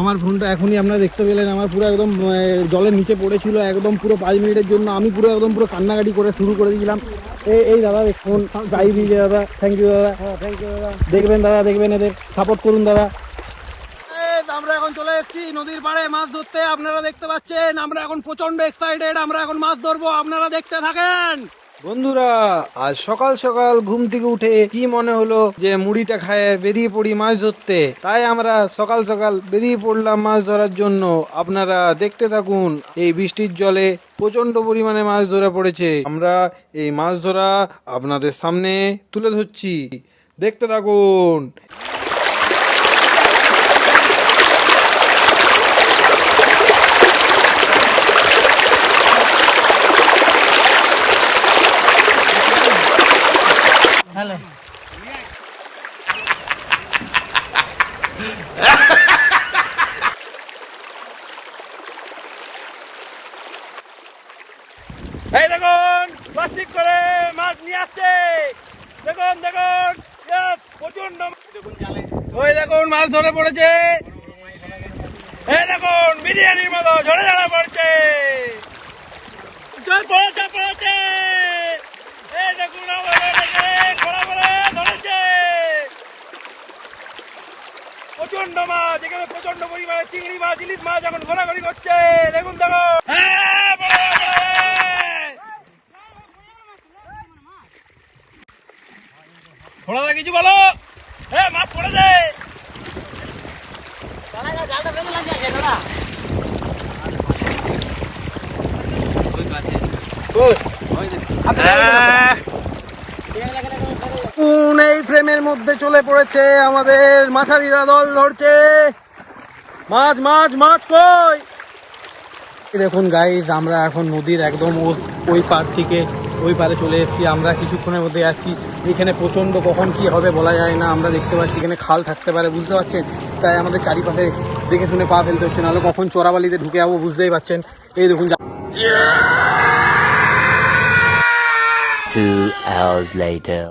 আমার ফোনটা এখনই আপনারা দেখতে পেলেন। আমার পুরো একদম জলের নিচে পড়েছিল একদম পুরো পাঁচ মিনিটের জন্য। আমি পুরো একদম পুরো কান্নাকাটি করে শুরু করে দিয়েছিলাম। এই এই দাদা ফোন গাই দিয়েছে দাদা। থ্যাংক ইউ দাদা। থ্যাংক ইউ দাদা। দেখবেন দাদা দেখবেন এদের। সাপোর্ট করুন দাদা। আমরা এখন চলে এসেছি নদীর পাড়ে মাছ ধরতে। আপনারা দেখতে পাচ্ছেন আমরা এখন প্রচণ্ড এক্সাইটেড আমরা এখন মাছ ধরবো। আপনারা দেখতে থাকেন। বন্ধুরা, আজ সকাল সকাল ঘুম থেকে উঠে কি মনে হলো যে মুড়িটা খায় বেরিয়ে পড়ি মাছ ধরতে? তাই আমরা সকাল সকাল বেরিয়ে পড়লাম মাছ ধরার জন্য। আপনারা দেখতে থাকুন, এই বৃষ্টির জলে প্রচণ্ড পরিমাণে মাছ ধরা পড়েছে। আমরা এই মাছ ধরা আপনাদের সামনে তুলে ধরছি। দেখতে থাকুন। এই দেখুন প্লাস্টিক করে মাছ নিয়ে আসছে। দেখুন দেখুন প্রচণ্ড ওই দেখুন মাছ ধরে পড়েছে। এই দেখুন বিরিয়ানির মতো ঝরে ঝরে পড়ছে। জল পড়েছে পড়েছে এই দেখুন আবার ধরেছে, খোলা করে ধরেছে প্রচণ্ড মাছ এখানে প্রচণ্ড পরিমাণে চিংড়ি মাছ ইলিশ মাছ এখন ঘোরাঘুরি করছে দেখুন দেখো। হ্যাঁ, পড়ে। কিছু বলো? হ্যাঁ মাছ পড়ে যায়। ফ্রেমের মধ্যে চলে পড়েছে আমাদের মাছারিরা দল ধরছে। মাছ মাছ মাছ কই? দেখুন গাইজ আমরা এখন নদীর একদম ওই পার থেকে ওই পারে চলে এসেছি। আমরা কিছুক্ষণের মধ্যে যাচ্ছি এখানে প্রচণ্ড কখন কি হবে বলা যায় না। আমরা দেখতে পাচ্ছি এখানে খাল থাকতে পারে, বুঝতে পারছেন? তাই আমাদের চারিপাশে দেখে শুনে পা ফেলতে হচ্ছে। নাহলে কখন চোরাবালিতে ঢুকে যাব বুঝতেই পারছেন? এই দেখুন Two hours later.